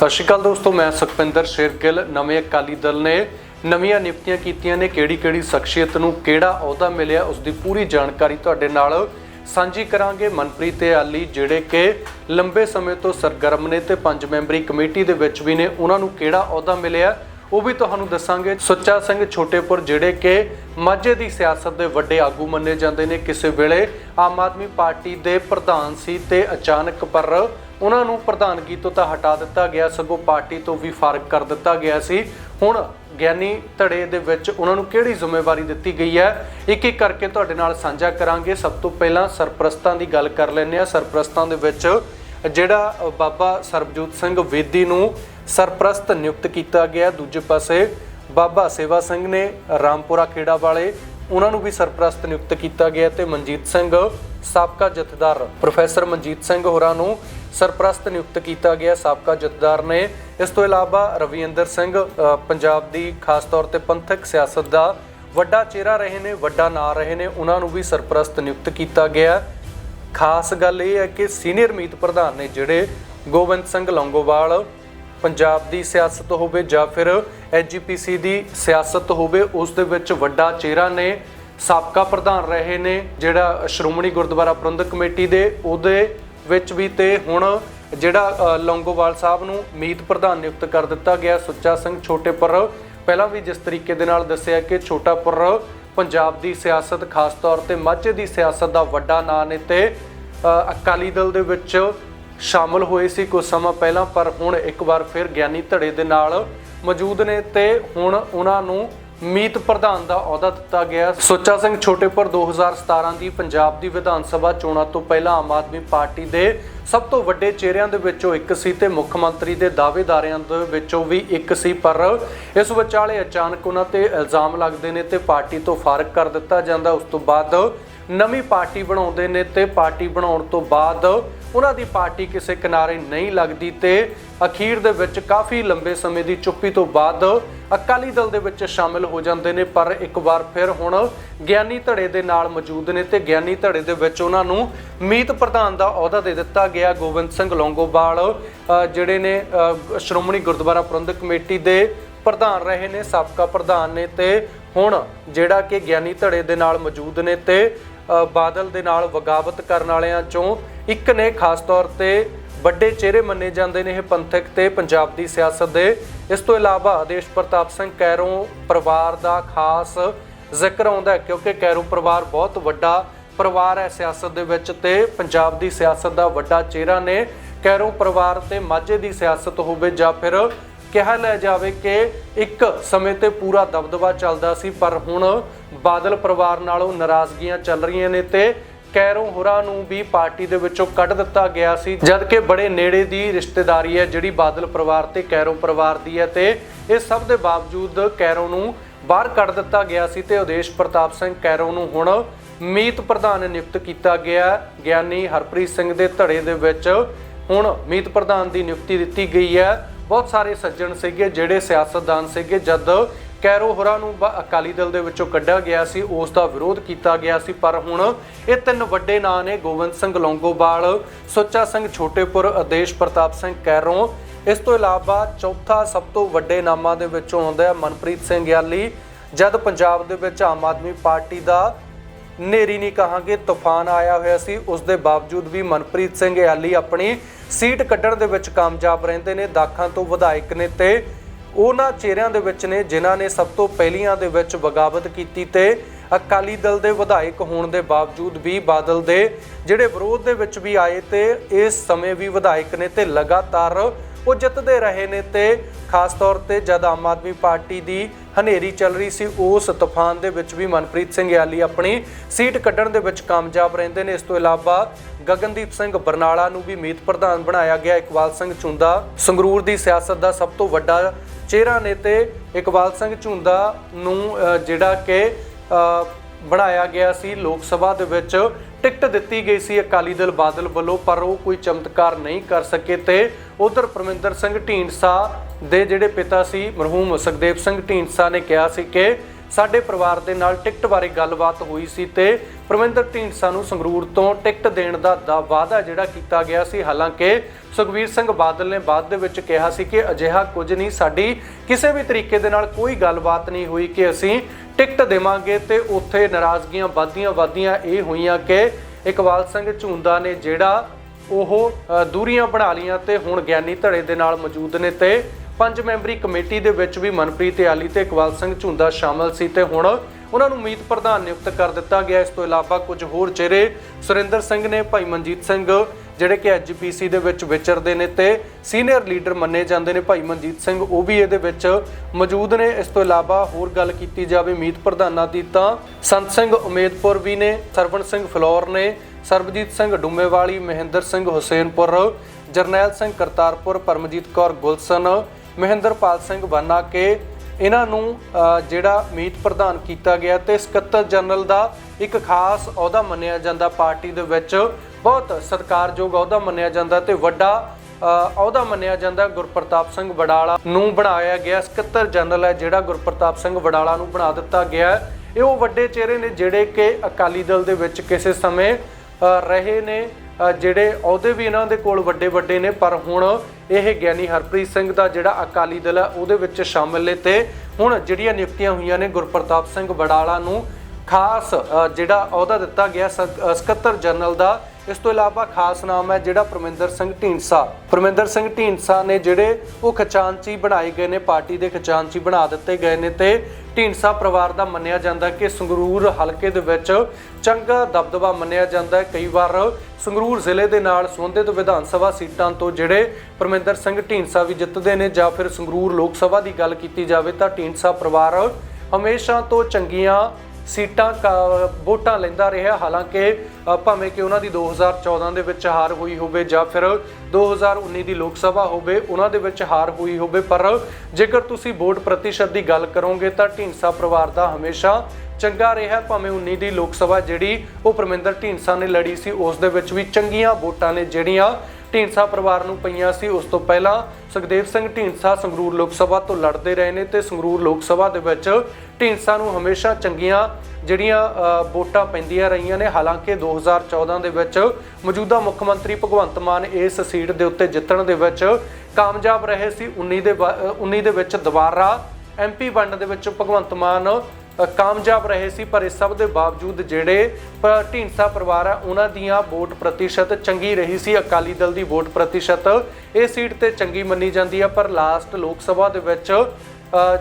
ਸਤਿ ਸ਼੍ਰੀ ਅਕਾਲ ਦੋਸਤੋ, ਮੈਂ ਸੁਖਪਿੰਦਰ ਸ਼ੇਰਗਿੱਲ। ਨਵੇਂ ਅਕਾਲੀ ਦਲ ਨੇ ਨਵੀਆਂ ਨਿਯੁਕਤੀਆਂ ਕੀਤੀਆਂ ਨੇ। ਕਿਹੜੀ ਕਿਹੜੀ ਸ਼ਖਸੀਅਤ ਨੂੰ ਕਿਹੜਾ ਅਹੁਦਾ ਮਿਲਿਆ ਉਸ ਦੀ ਪੂਰੀ ਜਾਣਕਾਰੀ ਤੁਹਾਡੇ ਨਾਲ ਸਾਂਝੀ ਕਰਾਂਗੇ। ਮਨਪ੍ਰੀਤ ਤੇ ਆਲੀ ਜਿਹੜੇ ਕਿ ਲੰਬੇ ਸਮੇਂ ਤੋਂ ਸਰਗਰਮ ਨੇ ਤੇ ਪੰਜ ਮੈਂਬਰੀ ਕਮੇਟੀ ਦੇ ਵਿੱਚ ਵੀ ਨੇ, ਉਹਨਾਂ ਨੂੰ ਕਿਹੜਾ ਅਹੁਦਾ ਮਿਲਿਆ, ਉਹ ਵੀ ਤੁਹਾਨੂੰ ਦੱਸਾਂਗੇ। ਸੁੱਚਾ ਸਿੰਘ ਛੋਟੇਪੁਰ, ਜਿਹੜੇ ਕਿ ਮਾਝੇ ਦੀ ਸਿਆਸਤ ਦੇ ਵੱਡੇ ਆਗੂ ਮੰਨੇ ਜਾਂਦੇ ਨੇ। ਕਿਸੇ ਵੇਲੇ ਆਮ ਆਦਮੀ ਪਾਰਟੀ ਦੇ ਪ੍ਰਧਾਨ ਸੀ ਤੇ ਅਚਾਨਕ ਪਰ ਉਹਨਾਂ ਨੂੰ ਪ੍ਰਧਾਨਗੀ ਤੋਂ ਤਾਂ ਹਟਾ ਦਿੱਤਾ ਗਿਆ, ਸਗੋਂ ਪਾਰਟੀ ਤੋਂ ਵੀ ਫਾਰਗ ਕਰ ਦਿੱਤਾ ਗਿਆ ਸੀ। ਹੁਣ ਗਿਆਨੀ ਧੜੇ ਦੇ ਵਿੱਚ ਉਹਨਾਂ ਨੂੰ ਕਿਹੜੀ ਜ਼ਿੰਮੇਵਾਰੀ ਦਿੱਤੀ ਗਈ ਹੈ? ਇੱਕ ਇੱਕ ਕਰਕੇ ਤੁਹਾਡੇ ਨਾਲ ਸਾਂਝਾ ਕਰਾਂਗੇ। ਸਭ ਤੋਂ ਪਹਿਲਾਂ ਸਰਪ੍ਰਸਤਾਂ ਦੀ ਗੱਲ ਕਰ ਲੈਂਦੇ ਆ ਸਰਪ੍ਰਸਤਾਂ ਦੇ ਵਿੱਚ ਜਿਹੜਾ ਬਾਬਾ ਸਰਬਜੋਤ ਸਿੰਘ ਵੇਦੀ ਨੂੰ ਸਰਪ੍ਰਸਤ ਨਿਯੁਕਤ ਕੀਤਾ ਗਿਆ, ਦੂਜੇ ਪਾਸੇ ਬਾਬਾ ਸੇਵਾ ਸਿੰਘ ਨੇ ਰਾਮਪੁਰਾ ਖੇੜਾ ਵਾਲੇ ਉਹਨਾਂ ਨੂੰ ਵੀ ਸਰਪ੍ਰਸਤ ਨਿਯੁਕਤ ਕੀਤਾ ਗਿਆ ਤੇ ਮਨਜੀਤ ਸਿੰਘ ਸਾਬਕਾ ਜਥੇਦਾਰ ਪ੍ਰੋਫੈਸਰ ਮਨਜੀਤ ਸਿੰਘ ਹੋਰਾਂ ਨੂੰ ਸਰਪ੍ਰਸਤ ਨਿਯੁਕਤ ਕੀਤਾ ਗਿਆ ਸਾਬਕਾ ਜਥੇਦਾਰ ਨੇ। ਇਸ ਤੋਂ ਇਲਾਵਾ ਰਵਿੰਦਰ ਸਿੰਘ ਪੰਜਾਬ ਦੀ ਖਾਸ ਤੌਰ ਤੇ ਪੰਥਕ ਸਿਆਸਤ ਦਾ ਵੱਡਾ ਚਿਹਰਾ ਰਹੇ ਨੇ, ਵੱਡਾ ਨਾਂ ਰਹੇ ਨੇ, ਉਹਨਾਂ ਨੂੰ ਵੀ ਸਰਪ੍ਰਸਤ ਨਿਯੁਕਤ ਕੀਤਾ ਗਿਆ। ਖਾਸ ਗੱਲ ਇਹ ਹੈ ਕਿ ਸੀਨੀਅਰ ਮੀਤ ਪ੍ਰਧਾਨ ਨੇ ਜਿਹੜੇ ਗੋਬਿੰਦ ਸਿੰਘ ਲੌਂਗੋਵਾਲ ਪੰਜਾਬ ਦੀ ਸਿਆਸਤ ਹੋਵੇ ਜਾਂ ਫਿਰ ਐਜੀਪੀਸੀ ਦੀ ਸਿਆਸਤ ਹੋਵੇ, ਉਸ ਦੇ ਵਿੱਚ ਵੱਡਾ ਚਿਹਰਾ ਨੇ, ਸਾਬਕਾ ਪ੍ਰਧਾਨ ਰਹੇ ਨੇ, ਜਿਹੜਾ ਸ਼੍ਰੋਮਣੀ ਗੁਰਦੁਆਰਾ ਪ੍ਰਬੰਧਕ ਕਮੇਟੀ ਦੇ, ਉਹਦੇ ਵਿੱਚ ਵੀ ਤੇ ਹੁਣ ਜਿਹੜਾ ਲੌਂਗੋਵਾਲ ਸਾਹਿਬ ਨੂੰ ਮੀਤ ਪ੍ਰਧਾਨ ਨਿਯੁਕਤ ਕਰ ਦਿੱਤਾ ਗਿਆ, ਸੁੱਚਾ ਸਿੰਘ ਛੋਟੇਪੁਰ। ਪਹਿਲਾਂ ਵੀ ਜਿਸ ਤਰੀਕੇ ਦੇ ਨਾਲ ਦੱਸਿਆ ਕਿ ਛੋਟਾਪੁਰ ਪੰਜਾਬ ਦੀ ਸਿਆਸਤ, ਖਾਸ ਤੌਰ ਤੇ ਮਾਝੇ ਦੀ ਸਿਆਸਤ ਦਾ ਵੱਡਾ ਨਾਂ ਨੇ ਤੇ ਅਕਾਲੀ ਦਲ ਦੇ ਵਿੱਚ ਸ਼ਾਮਲ ਹੋਏ ਸੀ ਕੁਝ ਸਮਾਂ ਪਹਿਲਾਂ, ਪਰ ਹੁਣ ਇੱਕ ਵਾਰ ਫਿਰ ਗਿਆਨੀ ਧੜੇ ਦੇ ਨਾਲ ਮੌਜੂਦ ਨੇ ਤੇ ਹੁਣ ਉਹਨਾਂ ਨੂੰ ਮੀਤ ਪ੍ਰਧਾਨ ਦਾ ਅਹੁਦਾ ਦਿੱਤਾ ਗਿਆ। ਸੁੱਚਾ ਸਿੰਘ ਛੋਟੇਪੁਰ 2017 ਦੀ ਪੰਜਾਬ ਦੀ ਵਿਧਾਨ ਸਭਾ ਚੋਣਾਂ ਤੋਂ ਪਹਿਲਾਂ ਆਮ ਆਦਮੀ ਪਾਰਟੀ ਦੇ ਸਭ ਤੋਂ ਵੱਡੇ ਚਿਹਰਿਆਂ ਦੇ ਵਿੱਚੋਂ ਇੱਕ ਸੀ ਤੇ ਮੁੱਖ ਮੰਤਰੀ ਦੇ ਦਾਅਵੇਦਾਰਿਆਂ ਦੇ ਵਿੱਚੋਂ ਵੀ ਇੱਕ ਸੀ। ਪਰ ਇਸ ਵਿਚਾਲੇ ਅਚਾਨਕ ਉਹਨਾਂ ਤੇ ਇਲਜ਼ਾਮ ਲੱਗਦੇ ਨੇ ਤੇ ਪਾਰਟੀ ਤੋਂ ਫਾਰਗ ਕਰ ਦਿੱਤਾ ਜਾਂਦਾ। ਉਸ ਤੋਂ ਬਾਅਦ ਨਵੀਂ ਪਾਰਟੀ ਬਣਾਉਂਦੇ ਨੇ ਤੇ ਪਾਰਟੀ ਬਣਾਉਣ ਤੋਂ ਬਾਅਦ ਉਹਨਾਂ ਦੀ ਪਾਰਟੀ ਕਿਸੇ ਕਿਨਾਰੇ ਨਹੀਂ ਲੱਗਦੀ ਤੇ ਅਖੀਰ ਦੇ ਵਿੱਚ ਕਾਫੀ ਲੰਬੇ ਸਮੇਂ ਦੀ ਚੁੱਪੀ ਤੋਂ ਬਾਅਦ ਅਕਾਲੀ ਦਲ ਦੇ ਵਿੱਚ ਸ਼ਾਮਿਲ ਹੋ ਜਾਂਦੇ ਨੇ, ਪਰ ਇੱਕ ਵਾਰ ਫਿਰ ਹੁਣ ਗਿਆਨੀ ਧੜੇ ਦੇ ਨਾਲ ਮੌਜੂਦ ਨੇ ਤੇ ਗਿਆਨੀ ਧੜੇ ਦੇ ਵਿੱਚ ਉਹਨਾਂ ਨੂੰ ਮੀਤ ਪ੍ਰਧਾਨ ਦਾ ਅਹੁਦਾ ਦੇ ਦਿੱਤਾ ਗਿਆ, ਗੋਬਿੰਦ ਸਿੰਘ ਲੌਂਗੋਵਾਲ ਜਿਹੜੇ ਨੇ ਸ਼੍ਰੋਮਣੀ ਗੁਰਦੁਆਰਾ ਪ੍ਰਬੰਧਕ ਕਮੇਟੀ ਦੇ ਪ੍ਰਧਾਨ ਰਹੇ ਨੇ, ਸਾਬਕਾ ਪ੍ਰਧਾਨ ਨੇ ਤੇ ਹੁਣ ਜਿਹੜਾ ਕਿ ਗਿਆਨੀ ਧੜੇ ਦੇ ਨਾਲ ਮੌਜੂਦ ਨੇ ਤੇ ਬਾਦਲ ਦੇ ਨਾਲ ਵਗਾਵਤ ਕਰਨ ਵਾਲਿਆਂ ਚੋਂ ਇੱਕ ਨੇ ਖਾਸ ਤੌਰ ਤੇ ਵੱਡੇ ਚਿਹਰੇ ਮੰਨੇ ਜਾਂਦੇ ਨੇ ਇਹ ਪੰਥਕ ਤੇ ਪੰਜਾਬ ਦੀ ਸਿਆਸਤ ਦੇ। ਇਸ ਤੋਂ ਇਲਾਵਾ ਆਦੇਸ਼ ਪ੍ਰਤਾਪ ਸਿੰਘ ਕੈਰੋਂ ਪਰਿਵਾਰ ਦਾ ਖਾਸ ਜ਼ਿਕਰ ਆਉਂਦਾ ਕਿਉਂਕਿ ਕੈਰੋਂ ਪਰਿਵਾਰ ਬਹੁਤ ਵੱਡਾ ਪਰਿਵਾਰ ਹੈ ਸਿਆਸਤ ਦੇ ਵਿੱਚ ਤੇ ਪੰਜਾਬ ਦੀ ਸਿਆਸਤ ਦਾ ਵੱਡਾ ਚਿਹਰਾ ਨੇ। ਕੈਰੋਂ ਪਰਿਵਾਰ ਤੇ ਮਾਝੇ ਦੀ ਸਿਆਸਤ ਹੋਵੇ ਜਾਂ ਫਿਰ ਕਿਹਾ ਲੈ ਜਾਵੇ ਕਿ ਇੱਕ ਸਮੇਂ ਤੇ ਪੂਰਾ ਦਬਦਬਾ ਚੱਲਦਾ ਸੀ, ਪਰ ਹੁਣ ਬਾਦਲ ਪਰਿਵਾਰ ਨਾਲੋਂ ਨਾਰਾਜ਼ਗੀਆਂ ਚੱਲ ਰਹੀਆਂ ਨੇ ਤੇ ਕੈਰੋਂ ਹੋਰਾਂ ਨੂੰ ਵੀ ਪਾਰਟੀ ਦੇ ਵਿੱਚੋਂ ਕੱਢ ਦਿੱਤਾ ਗਿਆ ਸੀ। ਜਦ ਕਿ ਬੜੇ ਨੇੜੇ ਦੀ ਰਿਸ਼ਤੇਦਾਰੀ ਹੈ, ਜਿਹੜੀ ਬਾਦਲ ਪਰਿਵਾਰ ਤੇ ਕੈਰੋਂ ਪਰਿਵਾਰ ਦੀ ਹੈ ਤੇ ਇਹ ਸਭ ਦੇ ਬਾਵਜੂਦ ਕੈਰੋਂ ਨੂੰ ਬਾਹਰ ਕੱਢ ਦਿੱਤਾ ਗਿਆ ਸੀ ਤੇ ਉਦੇਸ਼ ਪ੍ਰਤਾਪ ਸਿੰਘ ਕੈਰੋਂ ਨੂੰ ਹੁਣ ਮੀਤ ਪ੍ਰਧਾਨ ਨਿਯੁਕਤ ਕੀਤਾ ਗਿਆ ਗਿਆਨੀ ਹਰਪ੍ਰੀਤ ਸਿੰਘ ਦੇ ਧੜੇ ਦੇ ਵਿੱਚ ਹੁਣ ਮੀਤ ਪ੍ਰਧਾਨ ਦੀ ਨਿਯੁਕਤੀ ਦਿੱਤੀ ਗਈ ਹੈ। ਬਹੁਤ ਸਾਰੇ ਸੱਜਣ ਸੀਗੇ ਜਿਹੜੇ ਸਿਆਸਤਦਾਨ ਸੀਗੇ। ਜਦ ਕੈਰੋ ਹੋਰਾਂ ਨੂੰ ਬ- ਅਕਾਲੀ ਦਲ ਦੇ ਵਿੱਚੋਂ ਕੱਢਿਆ ਗਿਆ ਸੀ, ਉਸ ਦਾ ਵਿਰੋਧ ਕੀਤਾ ਗਿਆ ਸੀ। ਪਰ ਹੁਣ ਇਹ ਤਿੰਨ ਵੱਡੇ ਨਾਂ ਨੇ ਗੋਬਿੰਦ ਸਿੰਘ ਲੌਂਗੋਵਾਲ, ਸੁੱਚਾ ਸਿੰਘ ਛੋਟੇਪੁਰ ਆਦੇਸ਼ ਪ੍ਰਤਾਪ ਸਿੰਘ ਕੈਰੋਂ। ਇਸ ਤੋਂ ਇਲਾਵਾ ਚੌਥਾ ਸਭ ਤੋਂ ਵੱਡੇ ਨਾਮਾਂ ਦੇ ਵਿੱਚੋਂ ਆਉਂਦਾ ਹੈ ਮਨਪ੍ਰੀਤ ਸਿੰਘ ਗਿਆਲੀ। ਜਦ ਪੰਜਾਬ ਦੇ ਵਿੱਚ ਆਮ ਆਦਮੀ ਪਾਰਟੀ ਦਾ ਨੇਰੀ ਨਹੀਂ ਕਹਾਂਗੇ, ਤੂਫਾਨ ਆਇਆ ਹੋਇਆ ਸੀ, ਉਸ ਦੇ ਬਾਵਜੂਦ ਵੀ ਮਨਪ੍ਰੀਤ ਸਿੰਘ ਯਾਲੀ ਆਪਣੀ ਸੀਟ ਕੱਢਣ ਦੇ ਵਿੱਚ ਕਾਮਯਾਬ ਰਹਿੰਦੇ ਨੇ, ਦਾਖਾਂ ਤੋਂ ਵਿਧਾਇਕ ਨੇ ਤੇ ਉਹਨਾਂ ਚਿਹਰਿਆਂ ਦੇ ਵਿੱਚ ਨੇ, ਜਿਨ੍ਹਾਂ ਨੇ ਸਭ ਤੋਂ ਪਹਿਲੀਆਂ ਦੇ ਵਿੱਚ ਬਗਾਵਤ ਕੀਤੀ ਤੇ ਅਕਾਲੀ ਦਲ ਦੇ ਵਿਧਾਇਕ ਹੋਣ ਦੇ ਬਾਵਜੂਦ ਵੀ ਬਾਦਲ ਦੇ ਜਿਹੜੇ ਵਿਰੋਧ ਦੇ ਵਿੱਚ ਵੀ ਆਏ ਤੇ ਇਸ ਸਮੇਂ ਵੀ ਵਿਧਾਇਕ ਨੇ ਤੇ ਲਗਾਤਾਰ ਉਹ ਜਿੱਤਦੇ ਰਹੇ ਨੇ ਤੇ ਖਾਸ ਤੌਰ ਤੇ ਜਦ ਆਮ ਆਦਮੀ ਪਾਰਟੀ ਦੀ ਹਨੇਰੀ ਚੱਲ ਰਹੀ ਸੀ, ਉਸ ਤੂਫਾਨ ਦੇ ਵਿੱਚ ਵੀ ਮਨਪ੍ਰੀਤ ਸਿੰਘ ਯਾਲੀ ਆਪਣੀ ਸੀਟ ਕੱਢਣ ਦੇ ਵਿੱਚ ਕਾਮਯਾਬ ਰਹਿੰਦੇ ਨੇ। ਇਸ ਤੋਂ ਇਲਾਵਾ ਗਗਨਦੀਪ ਸਿੰਘ ਬਰਨਾਲਾ ਨੂੰ ਵੀ ਮੀਤ ਪ੍ਰਧਾਨ ਬਣਾਇਆ ਗਿਆ। ਇਕਬਾਲ ਸਿੰਘ ਝੁੰਦਾ ਸੰਗਰੂਰ ਦੀ ਸਿਆਸਤ ਦਾ ਸਭ ਤੋਂ ਵੱਡਾ ਚਿਹਰਾ ਨੇ ਤੇ ਇਕਬਾਲ ਸਿੰਘ ਝੁੰਦਾ ਨੂੰ ਜਿਹੜਾ ਕਿ ਬਣਾਇਆ ਗਿਆ ਸੀ ਲੋਕ ਸਭਾ ਦੇ ਵਿੱਚ ਟਿਕਟ ਦਿੱਤੀ ਗਈ ਸੀ ਅਕਾਲੀ ਦਲ ਬਾਦਲ ਵੱਲੋਂ, ਪਰ ਉਹ ਕੋਈ ਚਮਤਕਾਰ ਨਹੀਂ ਕਰ ਸਕੇ ਤੇ ਉਧਰ ਪਰਮਿੰਦਰ ਸਿੰਘ ਢੀਂਡਸਾ ਦੇ ਜਿਹੜੇ ਪਿਤਾ ਸੀ, ਮਰਹੂਮ ਸੁਖਦੇਵ ਸਿੰਘ ਢੀਂਡਸਾ ਨੇ ਕਿਹਾ ਸੀ ਕਿ ਸਾਡੇ ਪਰਿਵਾਰ ਦੇ ਨਾਲ ਟਿਕਟ ਬਾਰੇ ਗੱਲਬਾਤ ਹੋਈ ਸੀ ਤੇ ਪਰਮਿੰਦਰ ਢੀਂਡਸਾ ਨੂੰ ਸੰਗਰੂਰ ਤੋਂ ਟਿਕਟ ਦੇਣ ਦਾ ਦਾ ਵਾਅਦਾ ਜਿਹੜਾ ਕੀਤਾ ਗਿਆ ਸੀ। ਹਾਲਾਂਕਿ ਸੁਖਬੀਰ ਸਿੰਘ ਬਾਦਲ ਨੇ ਬਾਅਦ ਦੇ ਵਿੱਚ ਕਿਹਾ ਸੀ ਕਿ ਅਜਿਹਾ ਕੁਝ ਨਹੀਂ, ਸਾਡੀ ਕਿਸੇ ਵੀ ਤਰੀਕੇ ਦੇ ਨਾਲ ਕੋਈ ਗੱਲਬਾਤ ਨਹੀਂ ਹੋਈ ਕਿ ਅਸੀਂ ਟਿਕਟ ਦੇਵਾਂਗੇ ਤੇ ਉੱਥੇ ਨਾਰਾਜ਼ਗੀਆਂ ਵੱਧਦੀਆਂ ਵੱਧਦੀਆਂ ਇਹ ਹੋਈਆਂ ਕਿ ਇਕਬਾਲ ਸਿੰਘ ਝੁੰਦਾ ਨੇ ਜਿਹੜਾ ਉਹ ਦੂਰੀਆਂ ਬਣਾ ਲੀਆਂ ਤੇ ਹੁਣ ਗਿਆਨੀ ਧੜੇ ਦੇ ਨਾਲ ਮੌਜੂਦ ਨੇ ਤੇ ਪੰਜ ਮੈਂਬਰੀ ਕਮੇਟੀ ਦੇ ਵਿੱਚ ਵੀ ਮਨਪ੍ਰੀਤ ਆਲੀ ਤੇ ਇਕਬਾਲ ਸਿੰਘ ਝੁੰਦਾ ਸ਼ਾਮਲ ਸੀ ਤੇ ਹੁਣ ਉਹਨਾਂ ਨੂੰ ਮੀਤ ਪ੍ਰਧਾਨ ਨਿਯੁਕਤ ਕਰ ਦਿੱਤਾ ਗਿਆ। ਇਸ ਤੋਂ ਇਲਾਵਾ ਕੁਝ ਹੋਰ ਚਿਹਰੇ ਸੁਰਿੰਦਰ ਸਿੰਘ ਨੇ, ਭਾਈ ਮਨਜੀਤ ਸਿੰਘ ਜਿਹੜੇ ਕਿ ਐਜੀਪੀਸੀ ਦੇ ਵਿੱਚ ਵਿਚਰਦੇ ਨੇ ਤੇ ਸੀਨੀਅਰ ਲੀਡਰ ਮੰਨੇ ਜਾਂਦੇ ਨੇ ਭਾਈ ਮਨਜੀਤ ਸਿੰਘ। ਉਹ ਵੀ ਇਹਦੇ ਵਿੱਚ ਮੌਜੂਦ ਨੇ। ਇਸ ਤੋਂ ਇਲਾਵਾ ਹੋਰ ਗੱਲ ਕੀਤੀ ਜਾਵੇ ਮੀਤ ਪ੍ਰਧਾਨਾਂ ਦੀ ਤਾਂ ਸੰਤ ਸਿੰਘ ਉਮੇਦਪੁਰ ਵੀ ਨੇ, ਸਰਵਣ ਸਿੰਘ ਫਲੋਰ ਨੇ, ਸਰਬਜੀਤ ਸਿੰਘ ਡੁੰਮੇਵਾਲੀ, ਮਹਿੰਦਰ ਸਿੰਘ ਹੁਸੈਨਪੁਰ, ਜਰਨੈਲ ਸਿੰਘ ਕਰਤਾਰਪੁਰ, ਪਰਮਜੀਤ ਕੌਰ ਗੁਲਸ਼ਨ, ਮਹਿੰਦਰਪਾਲ ਸਿੰਘ ਬਾਨਾ ਕੇ ਇਹਨਾਂ ਨੂੰ ਜਿਹੜਾ ਮੀਤ ਪ੍ਰਦਾਨ ਕੀਤਾ ਗਿਆ ਤੇ ਸਕੱਤਰ ਜਨਰਲ ਦਾ ਇੱਕ ਖਾਸ ਅਹੁਦਾ ਮੰਨਿਆ ਜਾਂਦਾ ਪਾਰਟੀ ਦੇ ਵਿੱਚ। ਬਹੁਤ ਸਤਿਕਾਰਯੋਗ ਅਹੁਦਾ ਮੰਨਿਆ ਜਾਂਦਾ ਤੇ ਵੱਡਾ ਅਹੁਦਾ ਮੰਨਿਆ ਜਾਂਦਾ ਗੁਰਪ੍ਰਤਾਪ ਸਿੰਘ ਵਡਾਲਾ ਨੂੰ ਬਣਾਇਆ ਗਿਆ। ਸਕੱਤਰ ਜਨਰਲ ਹੈ ਜਿਹੜਾ ਗੁਰਪ੍ਰਤਾਪ ਸਿੰਘ ਵਡਾਲਾ ਨੂੰ ਬਣਾ ਦਿੱਤਾ ਗਿਆ ਹੈ। ਇਹ ਉਹ ਵੱਡੇ ਚਿਹਰੇ ਨੇ ਜਿਹੜੇ ਕਿ ਅਕਾਲੀ ਦਲ ਦੇ ਵਿੱਚ ਕਿਸੇ ਸਮੇਂ ਰਹੇ ਨੇ। ਜਿਹੜੇ ਅਹੁਦੇ ਵੀ ਇਹਨਾਂ ਦੇ ਕੋਲ ਵੱਡੇ ਵੱਡੇ ਨੇ, ਪਰ ਹੁਣ ਇਹ ਗਿਆਨੀ ਹਰਪ੍ਰੀਤ ਸਿੰਘ ਦਾ ਜਿਹੜਾ ਅਕਾਲੀ ਦਲ ਹੈ, ਉਹਦੇ ਵਿੱਚ ਸ਼ਾਮਿਲ ਨੇ ਤੇ ਹੁਣ ਜਿਹੜੀਆਂ ਨਿਯੁਕਤੀਆਂ ਹੋਈਆਂ ਨੇ ਗੁਰਪ੍ਰਤਾਪ ਸਿੰਘ ਬੜਾਲਾ ਨੂੰ, ਖਾਸ ਜਿਹੜਾ ਅਹੁਦਾ ਦਿੱਤਾ ਗਿਆ ਸਕੱਤਰ ਜਨਰਲ ਦਾ ਇਸ ਤੋਂ ਇਲਾਵਾ ਖਾਸ ਨਾਮ ਹੈ ਜਿਹੜਾ ਪਰਮਿੰਦਰ ਸਿੰਘ ਢੀਂਡਸਾ। ਪਰਮਿੰਦਰ ਸਿੰਘ ਢੀਂਡਸਾ ਨੇ ਜਿਹੜੇ ਉਹ ਖਜ਼ਾਨਚੀ ਬਣਾਏ ਗਏ ਨੇ, ਪਾਰਟੀ ਦੇ ਖਜ਼ਾਨਚੀ ਬਣਾ ਦਿੱਤੇ ਗਏ ਨੇ ਤੇ ਢੀਂਡਸਾ ਪਰਿਵਾਰ ਦਾ ਮੰਨਿਆ ਜਾਂਦਾ ਕਿ ਸੰਗਰੂਰ ਹਲਕੇ ਦੇ ਵਿੱਚ ਚੰਗਾ ਦਬਦਬਾ ਮੰਨਿਆ ਜਾਂਦਾ ਹੈ। ਕਈ ਵਾਰ ਸੰਗਰੂਰ ਜ਼ਿਲ੍ਹੇ ਦੇ ਨਾਲ ਸੰਬੰਧਿਤ ਵਿਧਾਨ ਸਭਾ ਸੀਟਾਂ ਤੋਂ ਜਿਹੜੇ ਪਰਮਿੰਦਰ ਸਿੰਘ ਢੀਂਡਸਾ ਵੀ ਜਿੱਤਦੇ ਨੇ ਜਾਂ ਫਿਰ ਸੰਗਰੂਰ ਲੋਕ ਸਭਾ ਦੀ ਗੱਲ ਕੀਤੀ ਜਾਵੇ ਤਾਂ ਢੀਂਡਸਾ ਪਰਿਵਾਰ ਹਮੇਸ਼ਾ ਤੋਂ ਚੰਗੀਆਂ ਸੀਟਾਂ, ਕਾ- ਵੋਟਾਂ ਲੈਂਦਾ ਰਿਹਾ। ਹਾਲਾਂਕਿ ਭਾਵੇਂ ਕਿ ਉਹਨਾਂ ਦੀ 2014 ਦੇ ਵਿੱਚ ਹਾਰ ਹੋਈ ਹੋਵੇ ਜਾਂ ਫਿਰ 2019 ਦੀ ਲੋਕ ਸਭਾ ਹੋਵੇ, ਉਹਨਾਂ ਦੇ ਵਿੱਚ ਹਾਰ ਹੋਈ ਹੋਵੇ। ਪਰ ਜੇਕਰ ਤੁਸੀਂ ਵੋਟ ਪ੍ਰਤੀਸ਼ਤ ਦੀ ਗੱਲ ਕਰੋਗੇ, ਤਾਂ ਢੀਂਡਸਾ ਪਰਿਵਾਰ ਦਾ ਹਮੇਸ਼ਾ ਚੰਗਾ ਰਿਹਾ। ਭਾਵੇਂ 19 ਦੀ ਲੋਕ ਸਭਾ ਜਿਹੜੀ ਉਹ ਪਰਮਿੰਦਰ ਢੀਂਡਸਾ ਨੇ ਲੜੀ ਸੀ, ਉਸ ਦੇ ਵਿੱਚ ਵੀ ਚੰਗੀਆਂ ਵੋਟਾਂ ਨੇ ਜਿਹੜੀਆਂ ਢੀਂਡਸਾ ਪਰਿਵਾਰ ਨੂੰ ਪਈਆਂ ਸੀ। ਉਸ ਤੋਂ ਪਹਿਲਾਂ ਸੁਖਦੇਵ ਸਿੰਘ ਢੀਂਡਸਾ ਸੰਗਰੂਰ ਲੋਕ ਸਭਾ ਤੋਂ ਲੜਦੇ ਰਹੇ ਨੇ ਤੇ ਸੰਗਰੂਰ ਲੋਕ ਸਭਾ ਦੇ ਵਿੱਚ ਢੀਂਡਸਾ ਨੂੰ ਹਮੇਸ਼ਾ ਚੰਗੀਆਂ ਜਿਹੜੀਆਂ ਵੋਟਾਂ ਪੈਂਦੀਆਂ ਰਹੀਆਂ ਨੇ। ਹਾਲਾਂਕਿ 2014 ਦੇ ਵਿੱਚ ਮੌਜੂਦਾ ਮੁੱਖ ਮੰਤਰੀ ਭਗਵੰਤ ਮਾਨ ਇਸ ਸੀਟ ਦੇ ਉੱਤੇ ਜਿੱਤਣ ਦੇ ਵਿੱਚ ਕਾਮਯਾਬ ਰਹੇ ਸੀ। 19 ਦੇ ਵਾ- ਅ, 19 ਦੇ ਵਿੱਚ ਦੁਬਾਰਾ ਐਮਪੀ ਬਣਨ ਦੇ ਵਿੱਚ ਭਗਵੰਤ ਮਾਨ ਕਾਮਯਾਬ ਰਹੇ ਸੀ, ਪਰ ਇਸ ਸਭ ਦੇ ਬਾਵਜੂਦ ਜਿਹੜੇ ਪ- ਢੀਂਡਸਾ ਪਰਿਵਾਰ ਆ, ਉਹਨਾਂ ਦੀਆਂ ਵੋਟ ਪ੍ਰਤੀਸ਼ਤ ਚੰਗੀ ਰਹੀ ਸੀ। ਅਕਾਲੀ ਦਲ ਦੀ ਵੋਟ ਪ੍ਰਤੀਸ਼ਤ ਇਹ ਸੀਟ ਤੇ ਚੰਗੀ ਮੰਨੀ ਜਾਂਦੀ ਆ, ਪਰ ਲਾਸਟ ਲੋਕ ਸਭਾ ਦੇ ਵਿੱਚ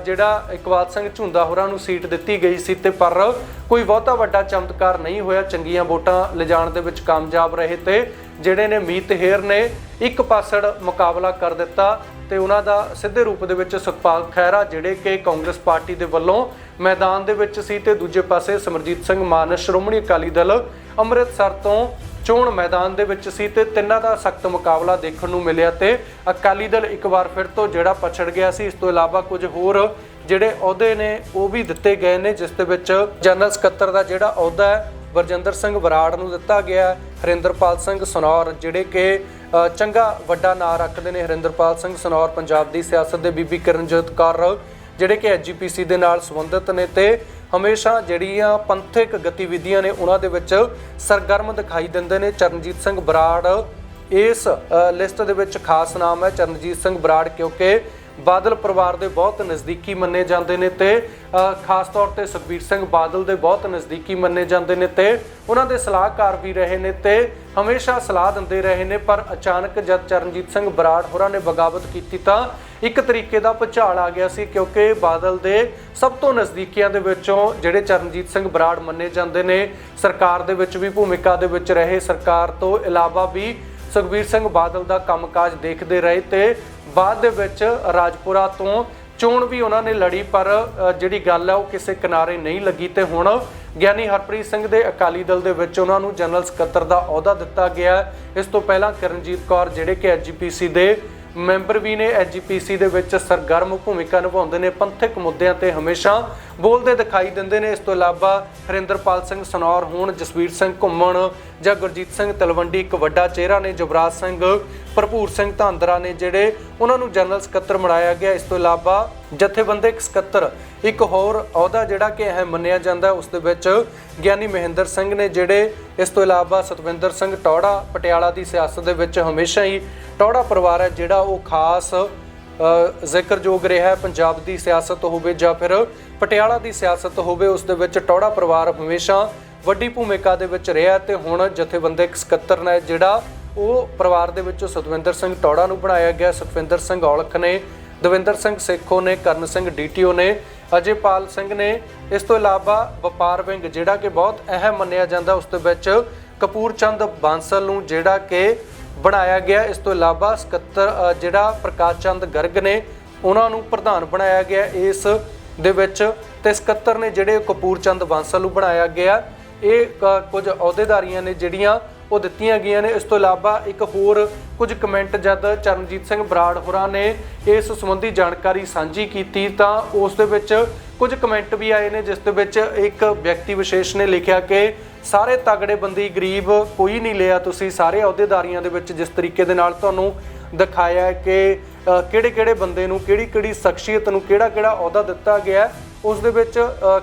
ਜਿਹੜਾ ਇਕਬਾਲ ਸਿੰਘ ਝੁੰਦਾ ਹੋਰਾਂ ਨੂੰ ਸੀਟ ਦਿੱਤੀ ਗਈ ਸੀ ਤੇ ਪਰ ਕੋਈ ਬਹੁਤਾ ਵੱਡਾ ਚਮਤਕਾਰ ਨਹੀਂ ਹੋਇਆ। ਚੰਗੀਆਂ ਵੋਟਾਂ ਲਿਜਾਣ ਦੇ ਵਿੱਚ ਕਾਮਯਾਬ ਰਹੇ ਤੇ ਜਿਹੜੇ ਨੇ ਮੀਤ ਹੇਰ ਨੇ ਇੱਕ ਪਾਸੜ ਮੁਕਾਬਲਾ ਕਰ ਦਿੱਤਾ ਤੇ ਉਹਨਾਂ ਦਾ ਸਿੱਧੇ ਰੂਪ ਦੇ ਵਿੱਚ ਸੁਖਪਾਲ ਖਹਿਰਾ, ਜਿਹੜੇ ਕਿ ਕਾਂਗਰਸ ਪਾਰਟੀ ਦੇ ਵੱਲੋਂ ਮੈਦਾਨ ਦੇ ਵਿੱਚ ਸੀ ਤੇ ਦੂਜੇ ਪਾਸੇ ਸਮਰਜੀਤ ਸਿੰਘ ਮਾਨ, ਸ਼੍ਰੋਮਣੀ ਅਕਾਲੀ ਦਲ ਅੰਮ੍ਰਿਤਸਰ ਤੋਂ ਚੋਣ ਮੈਦਾਨ ਦੇ ਵਿੱਚ ਸੀ ਤੇ ਤਿੰਨਾਂ ਦਾ ਸਖਤ ਮੁਕਾਬਲਾ ਦੇਖਣ ਨੂੰ ਮਿਲਿਆ ਤੇ ਅਕਾਲੀ ਦਲ ਇੱਕ ਵਾਰ ਫਿਰ ਤੋਂ ਜਿਹੜਾ ਪਛੜ ਗਿਆ ਸੀ, ਇਸ ਤੋਂ ਇਲਾਵਾ ਕੁਝ ਹੋਰ ਜਿਹੜੇ ਅਹੁਦੇ ਨੇ ਉਹ ਵੀ ਦਿੱਤੇ ਗਏ ਨੇ, ਜਿਸ ਦੇ ਵਿੱਚ ਜਨਰਲ ਸਕੱਤਰ ਦਾ ਜਿਹੜਾ ਅਹੁਦਾ ਹੈ ਬਰਜਿੰਦਰ ਸਿੰਘ ਬਰਾੜ ਨੂੰ ਦਿੱਤਾ ਗਿਆ ਹਰਿੰਦਰਪਾਲ ਸਿੰਘ ਸਨੌਰ, ਜਿਹੜੇ ਕਿ ਚੰਗਾ ਵੱਡਾ ਨਾਂ ਰੱਖਦੇ ਨੇ। ਹਰਿੰਦਰਪਾਲ ਸਿੰਘ ਸਨੌਰ ਪੰਜਾਬ ਦੀ ਸਿਆਸਤ ਦੇ ਬੀਬੀ ਕਿਰਨਜੋਤ ਕੌਰ, ਜਿਹੜੇ ਕਿ ਐਜੀਪੀਸੀ ਦੇ ਨਾਲ ਸੰਬੰਧਿਤ ਨੇ ਤੇ ਹਮੇਸ਼ਾ ਜਿਹੜੀਆਂ ਪੰਥਕ ਗਤੀਵਿਧੀਆਂ ਨੇ, ਉਹਨਾਂ ਦੇ ਵਿੱਚ ਸਰਗਰਮ ਦਿਖਾਈ ਦਿੰਦੇ ਨੇ। ਚਰਨਜੀਤ ਸਿੰਘ ਬਰਾੜ ਇਸ ਲਿਸਟ ਦੇ ਵਿੱਚ ਖਾਸ ਨਾਮ ਹੈ। ਚਰਨਜੀਤ ਸਿੰਘ ਬਰਾੜ, ਕਿਉਂਕਿ ਬਾਦਲ ਪਰਿਵਾਰ ਦੇ ਬਹੁਤ ਨਜ਼ਦੀਕੀ ਮੰਨੇ ਜਾਂਦੇ ਨੇ ਤੇ ਖਾਸ ਤੌਰ ਤੇ ਸੁਖਬੀਰ ਸਿੰਘ ਬਾਦਲ ਦੇ ਬਹੁਤ ਨਜ਼ਦੀਕੀ ਮੰਨੇ ਜਾਂਦੇ ਨੇ ਤੇ, ਉਹਨਾਂ ਦੇ ਸਲਾਹਕਾਰ ਵੀ ਰਹੇ ਨੇ ਤੇ ਹਮੇਸ਼ਾ ਸਲਾਹ ਦਿੰਦੇ ਰਹੇ ਨੇ, ਪਰ ਅਚਾਨਕ ਜਦ ਚਰਨਜੀਤ ਸਿੰਘ ਬਰਾੜ ਹੋਰਾਂ ਨੇ ਬਗਾਵਤ ਕੀਤੀ ਤਾਂ ਇੱਕ ਤਰੀਕੇ ਦਾ ਭੁਚਾਲ ਆ ਗਿਆ ਸੀ ਕਿਉਂਕਿ ਬਾਦਲ ਦੇ ਸਭ ਤੋਂ ਨਜ਼ਦੀਕੀਆਂ ਦੇ ਵਿੱਚੋਂ ਜਿਹੜੇ ਚਰਨਜੀਤ ਸਿੰਘ ਬਰਾੜ ਮੰਨੇ ਜਾਂਦੇ ਨੇ, ਸਰਕਾਰ ਦੇ ਵਿੱਚ ਵੀ ਭੂਮਿਕਾ ਦੇ ਵਿੱਚ ਰਹੇ, ਸਰਕਾਰ ਤੋਂ ਇਲਾਵਾ ਵੀ ਸੁਖਬੀਰ ਸਿੰਘ ਬਾਦਲ ਦਾ ਕੰਮਕਾਜ ਦੇਖਦੇ ਰਹੇ ਤੇ ਬਾਅਦ ਦੇ ਵਿੱਚ ਰਾਜਪੁਰਾ ਤੋਂ ਚੋਣ ਵੀ ਉਹਨਾਂ ਨੇ ਲੜੀ, ਪਰ ਜਿਹੜੀ ਗੱਲ ਹੈ ਉਹ ਕਿਸੇ ਕਿਨਾਰੇ ਨਹੀਂ ਲੱਗੀ ਤੇ ਹੁਣ ਗਿਆਨੀ ਹਰਪ੍ਰੀਤ ਸਿੰਘ ਦੇ ਅਕਾਲੀ ਦਲ ਦੇ ਵਿੱਚ ਉਹਨਾਂ ਨੂੰ ਜਨਰਲ ਸਕੱਤਰ ਦਾ ਅਹੁਦਾ ਦਿੱਤਾ ਗਿਆ ਇਸ ਤੋਂ ਪਹਿਲਾਂ ਕਰਨਜੀਤ ਕੌਰ ਜਿਹੜੇ ਕਿ ਐਜੀਪੀਸੀ ਦੇ ਮੈਂਬਰ ਵੀ ਨੇ ਐਜੀਪੀਸੀ ਦੇ ਵਿੱਚ ਸਰਗਰਮ ਭੂਮਿਕਾ ਨਿਭਾਉਂਦੇ ਨੇ, ਪੰਥਕ ਮੁੱਦਿਆਂ ਤੇ ਹਮੇਸ਼ਾ ਬੋਲਦੇ ਦਿਖਾਈ ਦਿੰਦੇ ਨੇ। ਇਸ ਤੋਂ ਇਲਾਵਾ ਹਰਿੰਦਰਪਾਲ ਸਿੰਘ ਸਨੌਰ ਹੋਣ, ਜਸਵੀਰ ਸਿੰਘ ਘੁੰਮਣ ਜਾਂ ਗੁਰਜੀਤ ਸਿੰਘ ਤਲਵੰਡੀ, ਇੱਕ ਵੱਡਾ ਚਿਹਰਾ ਨੇ ਜੁਬਰਾਜ ਸਿੰਘ, ਭਰਪੂਰ ਸਿੰਘ ਧਾਂਦਰਾ ਨੇ ਜਿਹੜੇ ਉਹਨਾਂ ਨੂੰ ਜਨਰਲ ਸਕੱਤਰ ਬਣਾਇਆ ਗਿਆ। ਇਸ ਤੋਂ ਇਲਾਵਾ ਜਥੇਬੰਦਕ ਸਕੱਤਰ ਇੱਕ ਹੋਰ ਅਹੁਦਾ ਜਿਹੜਾ ਕਿ ਅਹਿਮ ਮੰਨਿਆ ਜਾਂਦਾ, ਉਸ ਦੇ ਵਿੱਚ ਗਿਆਨੀ ਮਹਿੰਦਰ ਸਿੰਘ ਨੇ ਜਿਹੜੇ, ਇਸ ਤੋਂ ਇਲਾਵਾ ਸਤਵਿੰਦਰ ਸਿੰਘ ਟੌੜਾ, ਪਟਿਆਲਾ ਦੀ ਸਿਆਸਤ ਦੇ ਵਿੱਚ ਹਮੇਸ਼ਾ ਹੀ ਟੌੜਾ ਪਰਿਵਾਰ ਹੈ ਜਿਹੜਾ ਉਹ ਖਾਸ ਜ਼ਿਕਰਯੋਗ ਰਿਹਾ ਹੈ। ਪੰਜਾਬ ਦੀ ਸਿਆਸਤ ਹੋਵੇ ਜਾਂ ਫਿਰ ਪਟਿਆਲਾ ਦੀ ਸਿਆਸਤ ਹੋਵੇ, ਉਸ ਦੇ ਵਿੱਚ ਟੌੜਾ ਪਰਿਵਾਰ ਹਮੇਸ਼ਾ ਵੱਡੀ ਭੂਮਿਕਾ ਦੇ ਵਿੱਚ ਰਿਹਾ ਤੇ ਹੁਣ ਜਥੇਬੰਦਕ ਸਕੱਤਰ ਨੇ ਜਿਹੜਾ ਉਹ ਪਰਿਵਾਰ ਦੇ ਵਿੱਚੋਂ ਸਤਵਿੰਦਰ ਸਿੰਘ ਟੌੜਾ ਨੂੰ ਬਣਾਇਆ ਗਿਆ। ਸੁਖਵਿੰਦਰ ਸਿੰਘ ਔਲਖ ਨੇ, ਦਵਿੰਦਰ ਸਿੰਘ ਸੇਖੋ ਨੇ, ਕਰਨ ਸਿੰਘ ਡੀਟੀਓ ਨੇ, ਅਜੇਪਾਲ ਸਿੰਘ ਨੇ। ਇਸ ਤੋਂ ਇਲਾਵਾ ਵਪਾਰ ਵਿੰਗ, ਜਿਹੜਾ ਕਿ ਬਹੁਤ ਅਹਿਮ ਮੰਨਿਆ ਜਾਂਦਾ, ਉਸ ਦੇ ਵਿੱਚ ਕਪੂਰ ਚੰਦ ਬਾਂਸਲ ਨੂੰ ਜਿਹੜਾ ਕਿ ਬਣਾਇਆ ਗਿਆ। ਇਸ ਤੋਂ ਇਲਾਵਾ ਸਕੱਤਰ ਜਿਹੜਾ ਪ੍ਰਕਾਸ਼ ਚੰਦ ਗਰਗ ਨੇ, ਉਹਨਾਂ ਨੂੰ ਪ੍ਰਧਾਨ ਬਣਾਇਆ ਗਿਆ। ਇਸ ਦੇ ਵਿੱਚ ਤੇ ਸਕੱਤਰ ਨੇ ਜਿਹੜੇ ਕਪੂਰਚੰਦ ਬਾਂਸਲ ਨੂੰ ਬਣਾਇਆ ਗਿਆ। ਇਹ ਕ- ਕੁਝ ਅਹੁਦੇਦਾਰੀਆਂ ਨੇ ਜਿਹੜੀਆਂ ਉਹ ਦਿੱਤੀਆਂ ਗਈਆਂ ਨੇ। ਇਸ ਤੋਂ ਇਲਾਵਾ ਇੱਕ ਹੋਰ ਕੁਝ ਕਮੈਂਟ ਜਦ ਚਰਨਜੀਤ ਸਿੰਘ ਬਰਾੜ ਹੋਰਾਂ ਨੇ ਇਸ ਸੰਬੰਧੀ ਜਾਣਕਾਰੀ ਸਾਂਝੀ ਕੀਤੀ ਤਾਂ ਉਸ ਦੇ ਵਿੱਚ ਕੁਝ ਕਮੈਂਟ ਵੀ ਆਏ ਨੇ, ਜਿਸ ਦੇ ਵਿੱਚ ਇੱਕ ਵਿਅਕਤੀ ਵਿਸ਼ੇਸ਼ ਨੇ ਲਿਖਿਆ ਕਿ ਸਾਰੇ ਤਗੜੇ ਬੰਦੀ ਗਰੀਬ ਕੋਈ ਨਹੀਂ ਲਿਆ ਤੁਸੀਂ ਸਾਰੇ ਅਹੁਦੇਦਾਰੀਆਂ ਦੇ ਵਿੱਚ ਜਿਸ ਤਰੀਕੇ ਦੇ ਨਾਲ ਤੁਹਾਨੂੰ ਦਿਖਾਇਆ ਕਿ ਕਿਹੜੇ ਕਿਹੜੇ ਬੰਦੇ ਨੂੰ ਕਿਹੜੀ ਕਿਹੜੀ ਸ਼ਖਸੀਅਤ ਨੂੰ ਕਿਹੜਾ ਕਿਹੜਾ ਅਹੁਦਾ ਦਿੱਤਾ ਗਿਆ ਹੈ। ਉਸ ਦੇ ਵਿੱਚ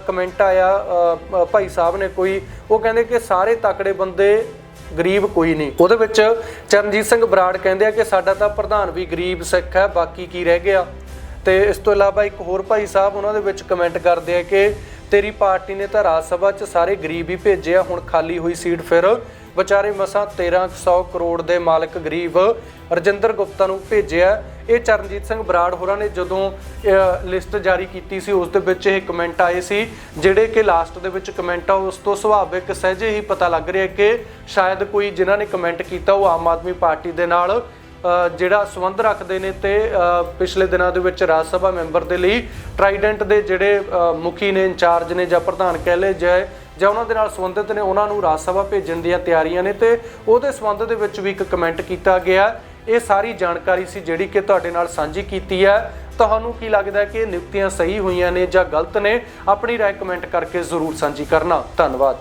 ਕਮੈਂਟ ਆਇਆ ਭਾਈ ਸਾਹਿਬ ਨੇ ਕੋਈ। ਉਹ ਕਹਿੰਦੇ ਕਿ ਸਾਰੇ ਤਕੜੇ ਬੰਦੇ ਗਰੀਬ ਕੋਈ ਨਹੀਂ। ਉਹਦੇ ਵਿੱਚ ਚਰਨਜੀਤ ਸਿੰਘ ਬਰਾੜ ਕਹਿੰਦੇ ਆ ਕਿ ਸਾਡਾ ਤਾਂ ਪ੍ਰਧਾਨ ਵੀ ਗਰੀਬ ਸਿੱਖ ਹੈ, ਬਾਕੀ ਕੀ ਰਹਿ ਗਿਆ? ਤੇ ਇਸ ਤੋਂ ਇਲਾਵਾ ਇੱਕ ਹੋਰ ਭਾਈ ਸਾਹਿਬ ਉਹਨਾਂ ਦੇ ਵਿੱਚ ਕਮੈਂਟ ਕਰਦੇ ਆ ਕਿ ਤੇਰੀ ਪਾਰਟੀ ਨੇ ਤਾਂ ਰਾਜ ਸਭਾ 'ਚ ਸਾਰੇ ਗਰੀਬ ਹੀ ਭੇਜਿਆ, ਹੁਣ ਖਾਲੀ ਹੋਈ ਸੀਟ ਫਿਰ। ਵਿਚਾਰੇ ਮਸਾਂ 1300 ਕਰੋੜ ਦੇ ਮਾਲਕ ਗਰੀਬ ਰਜਿੰਦਰ ਗੁਪਤਾ ਨੂੰ ਭੇਜਿਆ। ਇਹ ਚਰਨਜੀਤ ਸਿੰਘ ਬਰਾੜ ਹੋਰਾਂ ਨੇ ਜਦੋਂ ਲਿਸਟ ਜਾਰੀ ਕੀਤੀ ਸੀ, ਉਸ ਦੇ ਵਿੱਚ ਇਹ ਕਮੈਂਟ ਆਏ ਸੀ, ਜਿਹੜੇ ਕਿ ਲਾਸਟ ਦੇ ਵਿੱਚ ਕਮੈਂਟ ਆ, ਉਸ ਤੋਂ ਸੁਭਾਵਿਕ ਸਹਿਜੇ ਹੀ ਪਤਾ ਲੱਗ ਰਿਹਾ ਕਿ ਸ਼ਾਇਦ ਕੋਈ ਜਿਨ੍ਹਾਂ ਨੇ ਕਮੈਂਟ ਕੀਤਾ ਉਹ ਆਮ ਆਦਮੀ ਪਾਰਟੀ ਦੇ ਨਾਲ ਜਿਹੜਾ ਸੰਬੰਧ ਰੱਖਦੇ ਨੇ ਤੇ ਪਿਛਲੇ ਦਿਨਾਂ ਦੇ ਵਿੱਚ ਰਾਜ ਸਭਾ ਮੈਂਬਰ ਦੇ ਲਈ ਟਰਾਈਡੈਂਟ ਦੇ ਜਿਹੜੇ ਮੁਖੀ ਨੇ, ਇੰਚਾਰਜ ਨੇ ਜਾਂ ਪ੍ਰਧਾਨ ਕਹਿ ਲਏ ਜਾਏ, ਜਾਂ ਉਹਨਾਂ ਦੇ ਨਾਲ ਸੰਬੰਧਿਤ ਨੇ, ਉਹਨਾਂ ਨੂੰ ਰਾਜ ਸਭਾ ਭੇਜਣ ਦੀਆਂ ਤਿਆਰੀਆਂ ਨੇ ਤੇ ਉਹਦੇ ਸੰਬੰਧ ਦੇ ਵਿੱਚ ਵੀ ਇੱਕ ਕਮੈਂਟ ਕੀਤਾ ਗਿਆ। ਇਹ ਸਾਰੀ ਜਾਣਕਾਰੀ ਸੀ ਜਿਹੜੀ ਕਿ ਤੁਹਾਡੇ ਨਾਲ ਸਾਂਝੀ ਕੀਤੀ ਹੈ। ਤੁਹਾਨੂੰ ਕੀ ਲੱਗਦਾ ਕਿ ਨਿਯੁਕਤੀਆਂ ਸਹੀ ਹੋਈਆਂ ਨੇ ਜਾਂ ਗਲਤ ਨੇ? ਆਪਣੀ ਰਾਏ ਕਮੈਂਟ ਕਰਕੇ ਜ਼ਰੂਰ ਸਾਂਝੀ ਕਰਨਾ। ਧੰਨਵਾਦ।